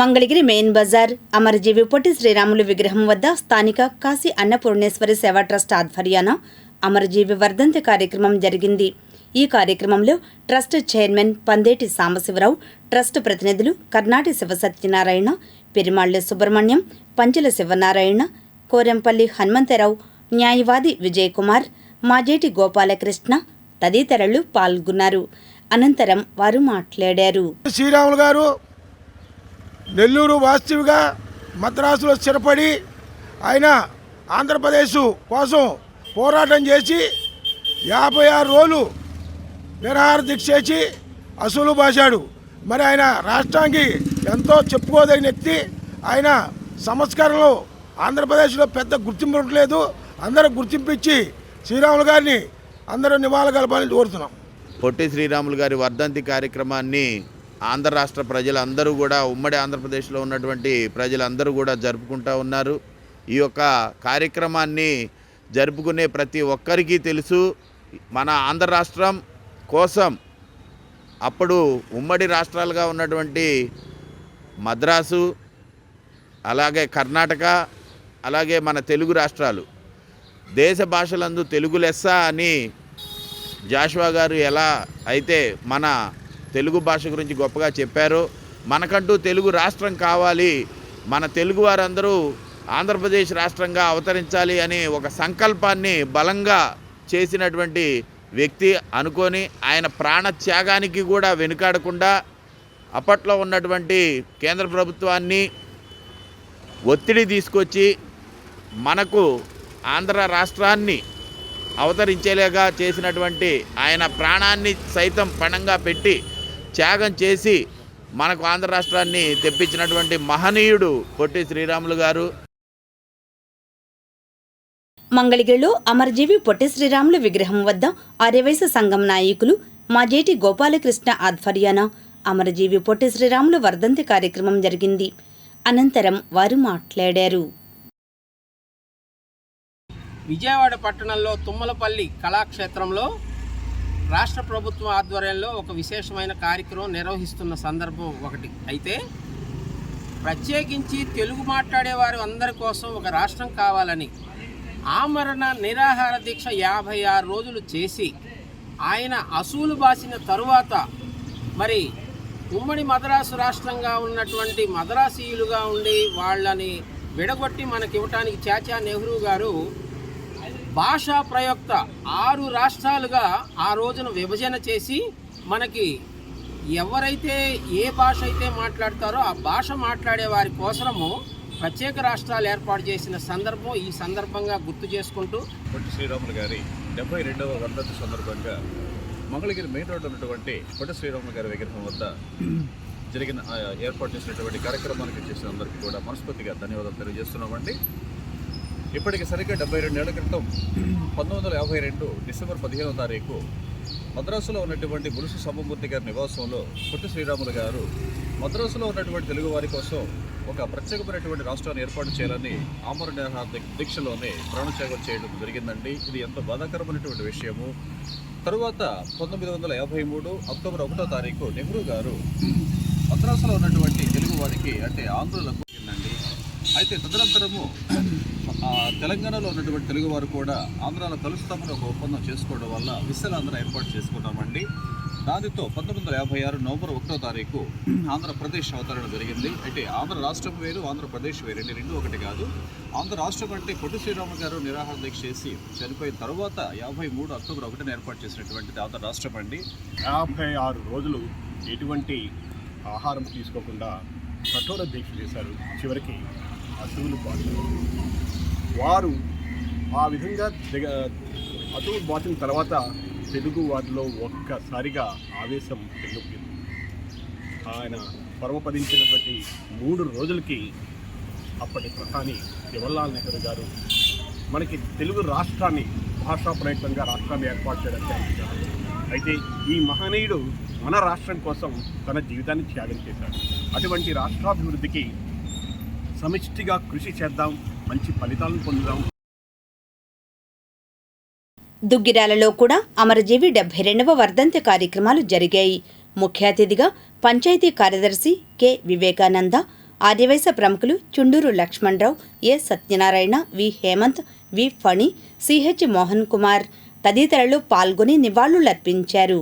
Mangalagiri main Bazar. అమరజీవి పొట్టి శ్రీరాములు విగ్రహం వద్ద స్థానిక కాశీ అన్నపూర్ణేశ్వరి సేవా ట్రస్ట్ ఆధ్వర్యాన అమరజీవి వర్ధంతి కార్యక్రమం జరిగింది. ఈ కార్యక్రమంలో trust chairman Pandeti Sambasivarao trust ప్రతినిధులు కర్ణాటి శివసత్యనారాయణ పెరిమాళ్ళ సుబ్రహ్మణ్యం పంచల శివనారాయణ కోరెంపల్లి హనుమంతరావు న్యాయవాది విజయ్ కుమార్ మాజేటి గోపాలకృష్ణ తదితరులు పాల్గొన్నారు. అనంతరం వారు మాట్లాడారు. శ్రీరాములు గారు నెల్లూరు వాస్తవిగా మద్రాసులో స్థిరపడి ఆయన ఆంధ్రప్రదేశ్ కోసం పోరాటం చేసి యాభై ఆరు రోజులు నిరాహార దీక్ష చేసి అసలు బాశాడు మరి ఆయన రాష్ట్రానికి ఎంతో చెప్పుకోదగిన ఎత్తి ఆయన సంస్కరణలు ఆంధ్రప్రదేశ్లో పెద్ద గుర్తింపు ఉండలేదు అందరూ గుర్తింపు ఇచ్చి శ్రీరాములు గారిని అందరూ నివాళులు కలపాలని కోరుతున్నాం. పొట్టి శ్రీరాములు గారి వర్ధంతి కార్యక్రమాన్ని ఆంధ్ర రాష్ట్ర ప్రజలందరూ కూడా ఉమ్మడి ఆంధ్రప్రదేశ్లో ఉన్నటువంటి ప్రజలందరూ కూడా జరుపుకుంటూ ఉన్నారు. ఈ యొక్క కార్యక్రమాన్ని జరుపుకునే ప్రతి ఒక్కరికి తెలుసు. మన ఆంధ్ర రాష్ట్రం కోసం అప్పుడు ఉమ్మడి రాష్ట్రాలుగా ఉన్నటువంటి మద్రాసు అలాగే కర్ణాటక అలాగే మన తెలుగు రాష్ట్రాలు. దేశ భాషలందు తెలుగు లెస్స అని జాషువా గారు ఎలా అయితే మన తెలుగు భాష గురించి గొప్పగా చెప్పారు. మనకంటూ తెలుగు రాష్ట్రం కావాలి. మన తెలుగు వారందరూ ఆంధ్రప్రదేశ్ రాష్ట్రంగా అవతరించాలి అనే ఒక సంకల్పాన్ని బలంగా చేసినటువంటి వ్యక్తి అనుకొని ఆయన ప్రాణ త్యాగానికి కూడా వెనుకాడకుండా అప్పట్లో ఉన్నటువంటి కేంద్ర ప్రభుత్వాన్ని ఒత్తిడి తీసుకొచ్చి మనకు ఆంధ్ర రాష్ట్రాన్ని అవతరించేలాగా చేసినటువంటి ఆయన ప్రాణాన్ని సైతం పణంగా పెట్టి త్యాగం చేసి మనకు ఆంధ్ర రాష్ట్రాన్ని తెప్పించినటువంటి మహనీయుడు పొట్టి శ్రీరాములు గారు. మంగళగిరిలో అమరజీవి పొట్టి శ్రీరాములు విగ్రహం వద్ద ఆర్యవైశ్య సంఘం నాయకులు మాజేటి గోపాలకృష్ణ ఆధ్వర్యాన అమరజీవి పొట్టి శ్రీరాములు వర్ధంతి కార్యక్రమం జరిగింది. అనంతరం వారు మాట్లాడారు. విజయవాడ పట్టణంలో తుమ్మలపల్లి కళాక్షేత్రంలో రాష్ట్ర ప్రభుత్వం ఆధ్వర్యంలో ఒక విశేషమైన కార్యక్రమం నిర్వహిస్తున్న సందర్భం ఒకటి. అయితే ప్రత్యేకించి తెలుగు మాట్లాడే వారి అందరి కోసం ఒక రాష్ట్రం కావాలని ఆమరణ నిరాహార దీక్ష యాభై ఆరు రోజులు చేసి ఆయన అసూలు బాసిన తరువాత మరి ఉమ్మడి మద్రాసు రాష్ట్రంగా ఉన్నటువంటి మద్రాసీయులుగా ఉండి వాళ్ళని విడగొట్టి మనకి ఇవ్వటానికి చాచా నెహ్రూ గారు భాషా ప్రయోక్త ఆరు రాష్ట్రాలుగా ఆ రోజున విభజన చేసి మనకి ఎవరైతే ఏ భాష అయితే మాట్లాడతారో ఆ భాష మాట్లాడే వారి కోసము ప్రత్యేక రాష్ట్రాలు ఏర్పాటు చేసిన సందర్భం ఈ సందర్భంగా గుర్తు చేసుకుంటూ పొట్టి శ్రీరాములు గారి డెబ్బై రెండవ వర్ధంతి సందర్భంగా మంగళగిరి మెయిన్ రోడ్ ఉన్నటువంటి పొట్టి శ్రీరాములు గారి విగ్రహం వద్ద జరిగిన ఏర్పాటు చేసినటువంటి కార్యక్రమానికి చేసిన అందరికీ కూడా మనస్ఫూర్తిగా ధన్యవాదాలు తెలియజేస్తున్నామండి. ఇప్పటికి సరిగ్గా డెబ్బై రెండేళ్ళ క్రితం పంతొమ్మిది వందల యాభై రెండు డిసెంబర్ పదిహేనవ తారీఖు మద్రాసులో ఉన్నటువంటి బులుసు సమ్మమూర్తి గారి నివాసంలో పొట్టి శ్రీరాములు గారు మద్రాసులో ఉన్నటువంటి తెలుగు వారి కోసం ఒక ప్రత్యేకమైనటువంటి రాష్ట్రాన్ని ఏర్పాటు చేయాలని ఆమర దీక్షలోనే దీక్ష- దీక్షలోనే ప్రాణత్యాగం చేయడం జరిగిందండి. ఇది ఎంతో బాధాకరమైనటువంటి విషయము. తరువాత పంతొమ్మిది వందల యాభై మూడు అక్టోబర్ ఒకటో తారీఖు నెహ్రూ గారు మద్రాసులో ఉన్నటువంటి తెలుగు వారికి అంటే ఆంధ్రులకు అయితే తదనంతరము తెలంగాణలో ఉన్నటువంటి తెలుగు వారు కూడా ఆంధ్రాలో కలుస్తామని ఒక ఒప్పందం చేసుకోవడం వల్ల విశాలాంధ్ర ఏర్పాటు చేసుకున్నామండి దానితో పంతొమ్మిది వందల యాభై ఆరు నవంబర్ ఒకటో తారీఖు ఆంధ్రప్రదేశ్ అవతరణ జరిగింది. అయితే ఆంధ్ర రాష్ట్రం వేరు ఆంధ్రప్రదేశ్ వేరు. రెండు ఒకటి కాదు. ఆంధ్ర రాష్ట్రం అంటే పొట్టి శ్రీరామ గారు నిరాహార దీక్ష చేసి చనిపోయిన తర్వాత యాభై మూడు అక్టోబర్ ఒకటిని ఏర్పాటు చేసినటువంటిది ఆంధ్ర రాష్ట్రం అండి. యాభై ఆరు రోజులు ఎటువంటి ఆహారం తీసుకోకుండా కఠోర దీక్ష చేశారు. చివరికి అసువులు బాధిన వారు ఆ విధంగా దిగ అటు బాసిన తర్వాత తెలుగు వారిలో ఒక్కసారిగా ఆవేశం పెరిగిపోయింది ఆయన పరమపదించినటువంటి మూడు రోజులకి అప్పటి ప్రధాని జవహర్లాల్ నెహ్రూ గారు మనకి తెలుగు రాష్ట్రాన్ని భాషా ప్రయత్నంగా రాష్ట్రాన్ని ఏర్పాటు చేయడానికి అందించారు అయితే ఈ మహనీయుడు మన రాష్ట్రం కోసం తన జీవితాన్ని త్యాగం చేశాడు. అటువంటి రాష్ట్రాభివృద్ధికి సమిష్టిగా కృషి చేద్దాం మంచి ఫలితాలను పొందుదాం దుగ్గిరాలలో కూడా అమరజీవి డెబ్బై రెండవ వర్ధంతి కార్యక్రమాలు జరిగాయి. ముఖ్య అతిథిగా పంచాయతీ కార్యదర్శి కె. వివేకానంద ఆర్యవైశ ప్రముఖులు Chunduru Lakshmanarao A Satyanarayana V. Hemanth V. Phani CH Mohan Kumar తదితరులు పాల్గొని నివాళులర్పించారు.